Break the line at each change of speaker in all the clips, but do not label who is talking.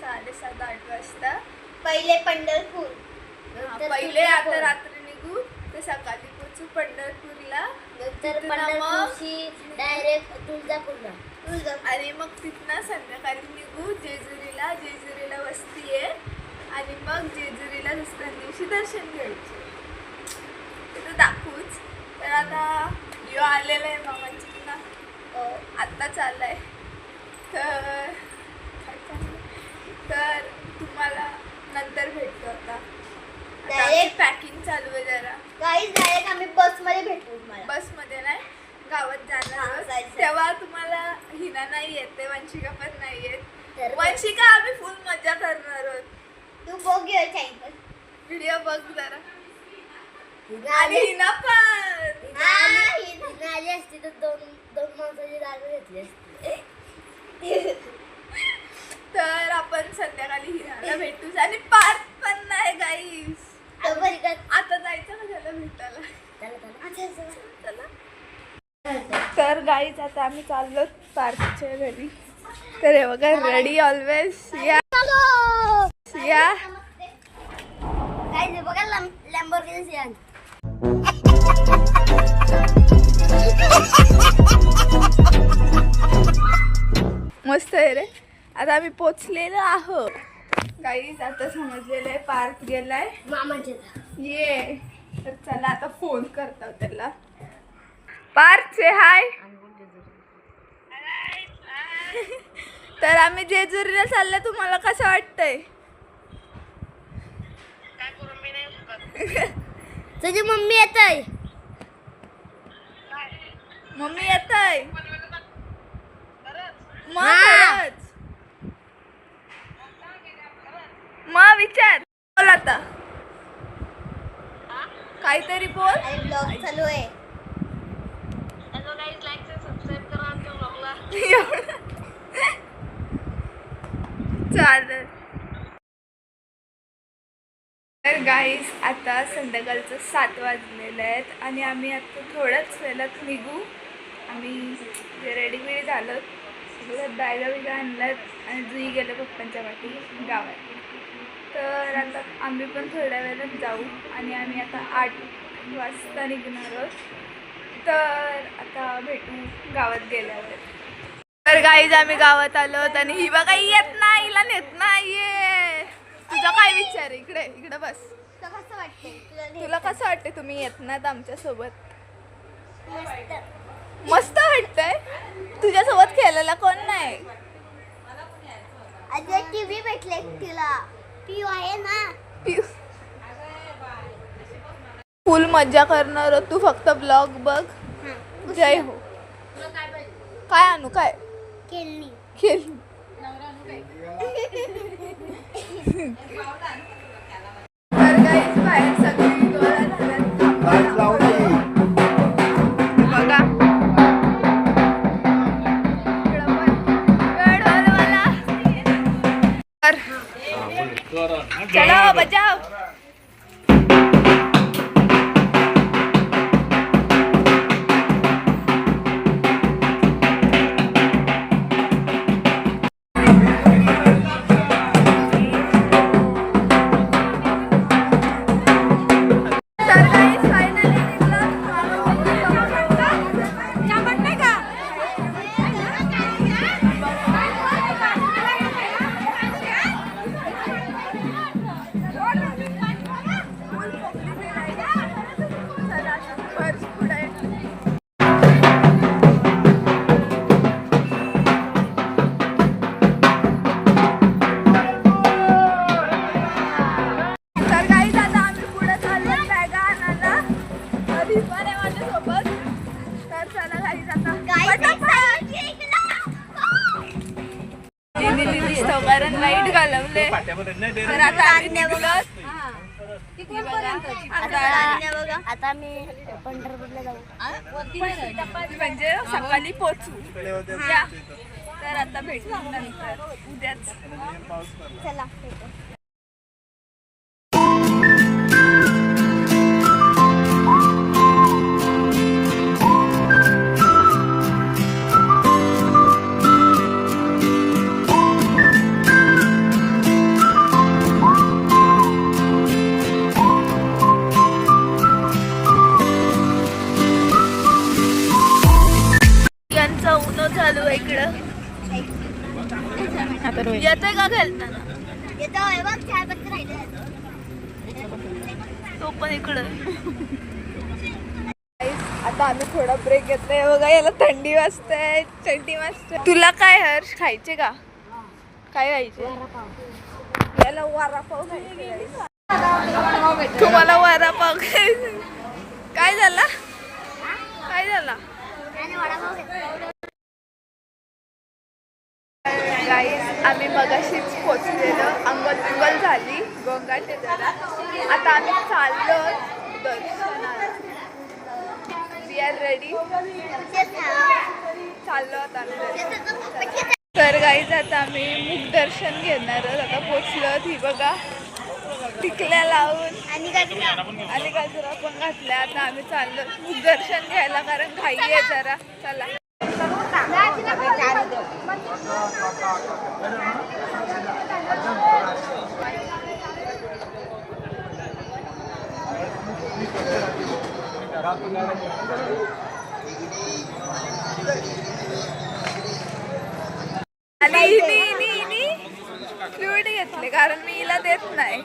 साडेसात आठ वाजता.
पहिले पंढरपूर.
हा,
नंतर
पहिले आता
तुळजापूर.
रात्री निघू तर सकाळी पोचू पंढरपूरला.
नंतर
तिथून मग-
डायरेक्ट तुळजापूरला. तुळजापूर.
आणि मग तिथनं संध्याकाळी निघू जेजुरीला. जेजुरीला वस्ती आहे. आणि मग जेजुरीला दुसऱ्या दिवशी दर्शन घ्यायचे. तिथं दाखवूच. तर आता यो आलेला आहे मामाची. ना आत्ता चाललाय. तर? तर तुम्हाला नंतर भेटतो आता. पॅकिंग चालू आहे जरा.
काही डायरेक्ट आम्ही बसमध्ये भेटू तुम्हाला.
बसमध्ये नाही गावात जाणार आहोत.
जायचं.
तेव्हा तुम्हाला हिना नाही येते वंशिका पण नाही येत.
तर
वंशिका आम्ही फुल मजा करणार आहोत.
तू बघ channel.
व्हिडिओ बघ जरा. आणि हिना पण.
आली. असती तर दोन दोन माणसाची जागा घेतली असती.
तर आपण संध्याकाळी हिनाला भेटूच आणि पार्क पण नाही गाईस
तर बरी का?
आता जायचं का त्याला भेटायला?
चला चला.
चला तर गाईज आता आम्ही चाललो पार्कच्या घरी. तर हे बघा रेडी ऑलवेज या. या.
बघा लॅम्बोर्गिनी
मस्त आहे रे. आता आम्ही पोचलेलो आहोत. गाईज आता समजलेलं आहे पार्क गेलाय. ये. तर चला आता फोन करतो त्याला. पार्कचे हाय. तर आम्ही जेजुरीला चाललं तुम्हाला कसं वाटतंय?
तुझी मम्मी येत आहे
मम्मी येत आहे मग
हा.
खरंच. मग विचार. बोल आता. काहीतरी बोल.
ब्लॉग चालू आहे.
चालेल. तर गाईस आता संध्याकाळचं सात वाजलेलं आहेत आणि आम्ही आता थोड्याच वेळात निघू. आम्ही रेडी बिडी झालो सगळ्या बॅगा बिगा आणल्यात आणि जुई गेलं पप्पांच्या वाटी गावात. तर आता आम्ही पण थोड्या वेळात जाऊ आणि आम्ही आता आठ वाजता निघणार आहोत. तर आता भेटू गावात गेल्यावर. तर गाईज आम्ही गावात आलो आणि ही बघा येत नाही हिला नेत नाहीये. तुझा काय विचार इकडे इकडे बस.
तुला कसं
वाटते तुम्ही येत नाहीत आमच्यासोबत
मस्त
वाटतंय? तुझ्यासोबत खेळायला कोण नाही?
टीव्ही भेटले तिला. पिऊ आहे ना.
फुल मज्जा करणार. तू फक्त ब्लॉग बघ. जय हो. काय आणू? काय?
केली
खेळ तर guys, बाहेर सगळी. तर चलो म्हणजे सकाळी पोचू. या. तर आता भेटू नंतर. उद्याच.
चला
तो पण इकडं. आता आम्ही थोडा ब्रेक घेतलाय. बघा याला थंडी वाजते थंडी वाजते. तुला काय हर्ष? खायचे का? काय खायचे? याला वडापाव खायचे. तुम्हाला खायचे. काय झाला? काय झाला? गाईस आम्ही मगाशीच पोचलेलो. अंगल बिंगल झाली गोंगाटे जरा आता आम्ही चाललो दर्शनाला. वी आर रेडी चाललो आता आम्ही. तर गाईज आता आम्ही मुख दर्शन घेणार आहोत. आता पोचलो ही बघा. टिकल्या लावून.
आणि
आणि गजरा पण घातल्या. आता आम्ही चाललो. मुख दर्शन घ्यायला कारण घाई आहे जरा. चला आणि हिने हिने हिने फ्लुइड घेतले कारण मी हिला देत नाही.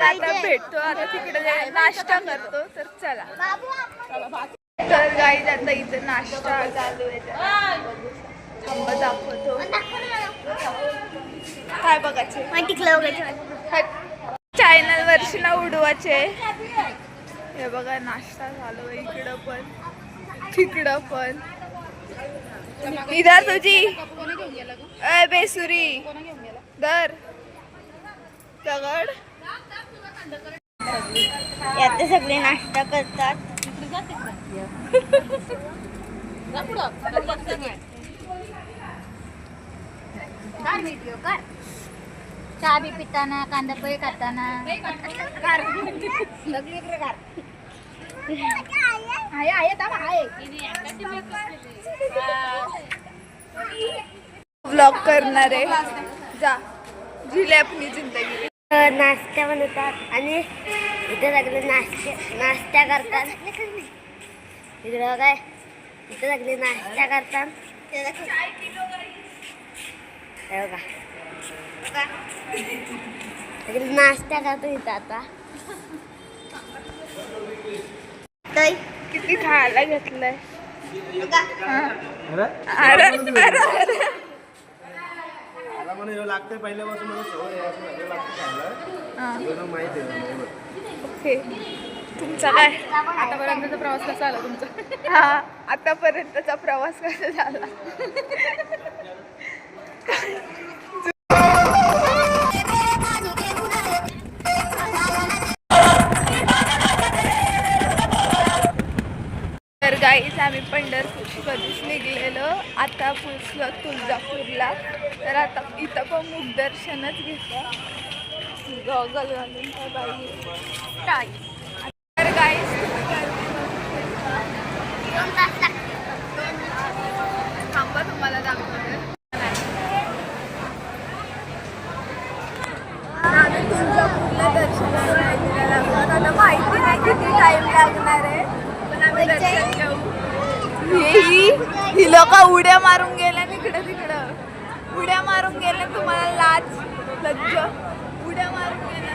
आता भेटतो आता तिकडे नाश्ता करतो तर चला. तर गाईज आता इथं नाश्ता चालू आहे. जरा. दाखवतो. काय बघायचे चॅनल वरशी ना उडवायचे हे बघा नाश्ता झालो इकडं पण तिकडं पण. इधर तुझी. अय बेसुरी. दर दगड.
यात सगळे नाश्ता करतात. चहा बी पिताना कांदा पोहे खाताना. आहे आहे थांब आहे.
ब्लॉग करणारे. जा. जिले आपली जिंदगी.
नाश्ता बनवतात आणि इथे सगळे नाश्ते नाश्ता करतात. इकडं काय इथे सगळे नाश्ता बघा. सगळे नाश्ता करतो इथं आता.
किती खायला घेतलंय?
लागते पहिल्यापासून मला सवय माहिती आहे
तुमचा काय
आतापर्यंतचा प्रवास कसा आला तुमचा?
हा आतापर्यंतचा प्रवास कसा झाला? तर गाईच आम्ही पंढरपूर कधीच निघलेलो. आता पोचलो तुळजापूरला. तर आता इथं पण मुखदर्शनच घेतलं. गॉगल घालून काय बाई गाईस
दोन तास
थांबा तुम्हाला दाखवते आम्ही तुळजापूरला दर्शनाला जायला आता माहिती नाही किती टाइम लागणार आहे पण आम्ही दर्शन घेऊ ही ही- लोक उड्या मारून गेल्या इकडं तिकडं. उड्या मारून गेल्या तुम्हाला लाज लज्ज. उड्या मारून गेल्या.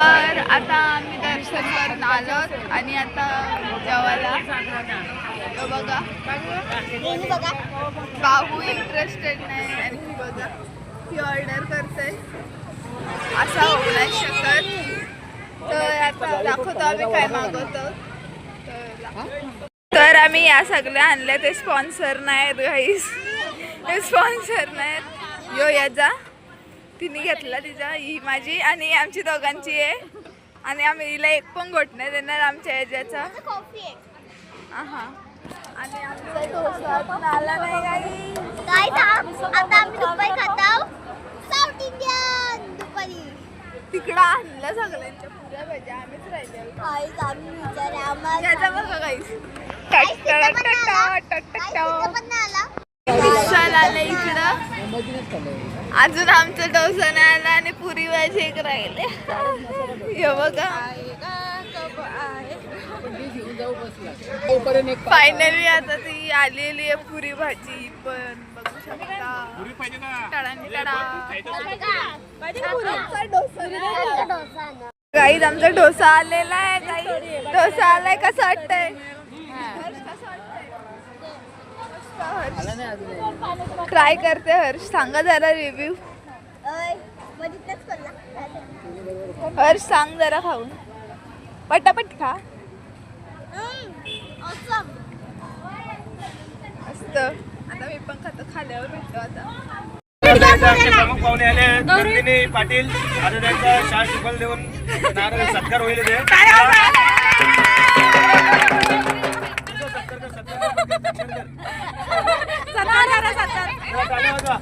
तर आता आम्ही दर्शन करून आलो आणि आता जेवायला. बघा. बाहू इंटरेस्टेड नाही आणि ही बघा ही ऑर्डर करते असा होऊ नाही शकत. तर आता दाखवतो आम्ही काय मागवतो. तर- आम्ही या सगळ्या आणल्या ते स्पॉन्सर नाहीत गाईस स्पॉन्सर नाहीत. यो याचा तिने घेतला तिचा ही माझी आणि आमची दोघांची आहे. आणि आम्ही हिला एक पण गोट नाही देणार आमच्या ह्याच्याचा
आहे.
हा आणि आमचा डोसा अजून आला नाही काही. तिकडं आणलं सगळ्यांच्या पुऱ्या भाज्या आम्हीच राहिले
काय आम्ही विचार आम्हाला
याचा बघा काहीच
काहीच तिथं पण नाही आला. काहीच तिथं पण नाही आला.
विशाल आलं इकडं. अजून आमचा डोसा नाही आला आणि पुरी भाजी एक राहिले. हे बघा. फायनली आता ती आलेली आहे पुरी भाजी. पण बघू शकता. गाईज आमचा डोसा आलेला आहे. काही डोसा आलाय कसं वाटतंय? ट्राय करते हर्ष. सांगा जरा रिव्ह्यू? हर्ष सांग जरा खाऊन. पटापट खा. मस्त. आता मी पण खातो. खाल्यावर भेटतो आता.
प्रमुख पाहुणे आले नंदिनी पाटील आता त्यांचा शाळ शुकल देऊन नारळ सत्कार होईल ते सत्कार कर,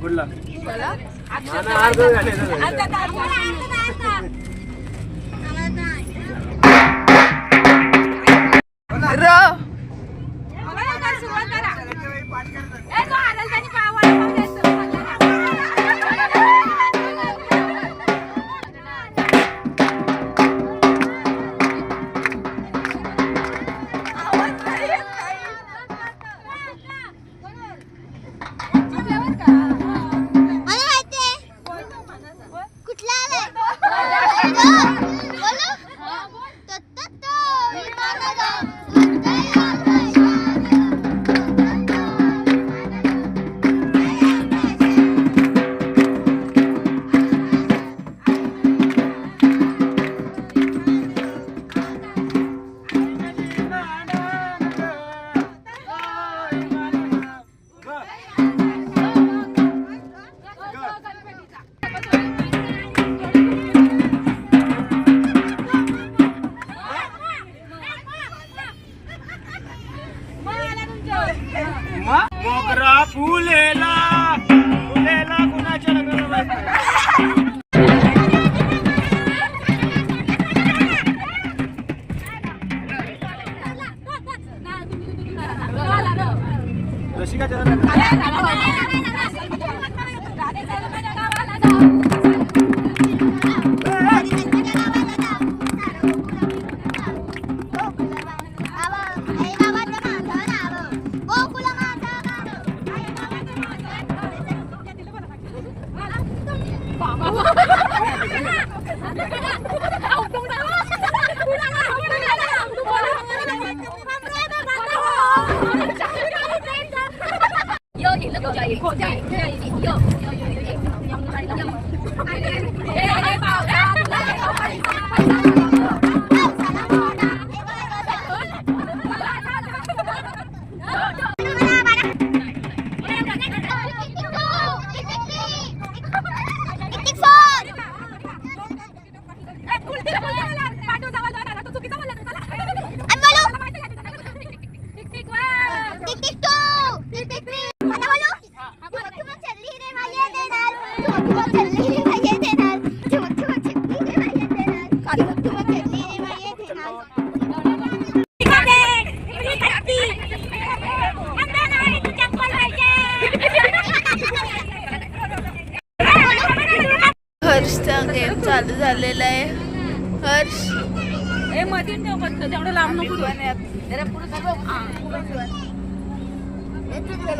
कुठला मला अर्ध झाले
र.
Thank you.
हर्षचा गेम चालू झालेला आहे. हर्ष.
ए मध्ये तेवढं लांब नको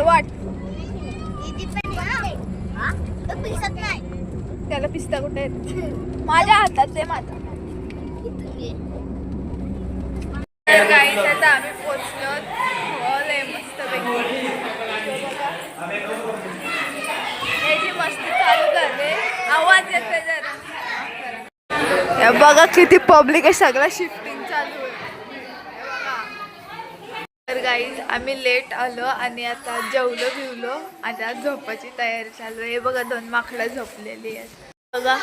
वाट त्याला पिस्ता कुठे माझ्या हातात आहे माझा. तर गाईस आता आम्ही पोचलो हॉल आहे मस्त याची मस्ती चालू करते आवाज येत जरा. बघा किती पब्लिक आहे सगळं शिफ्टिंग चालू आहे. तर गाईज आम्ही लेट आलो आणि आता जेवलो बिवलो. आता झोपाची तयारी चालू आहे. हे बघा दोन माकडं झोपलेली आहेत. बघा.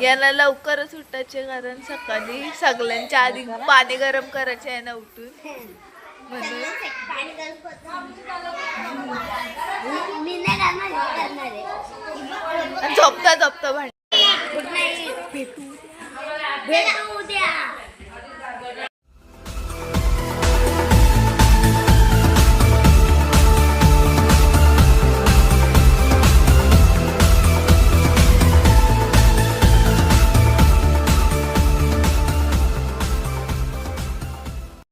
याला लवकरच उठायचे कारण सकाळी सगळ्यांच्या आधी पाणी गरम करायचे आहे ना उठून. म्हणून. झोपता झोपता भांड.
भेटू उद्या.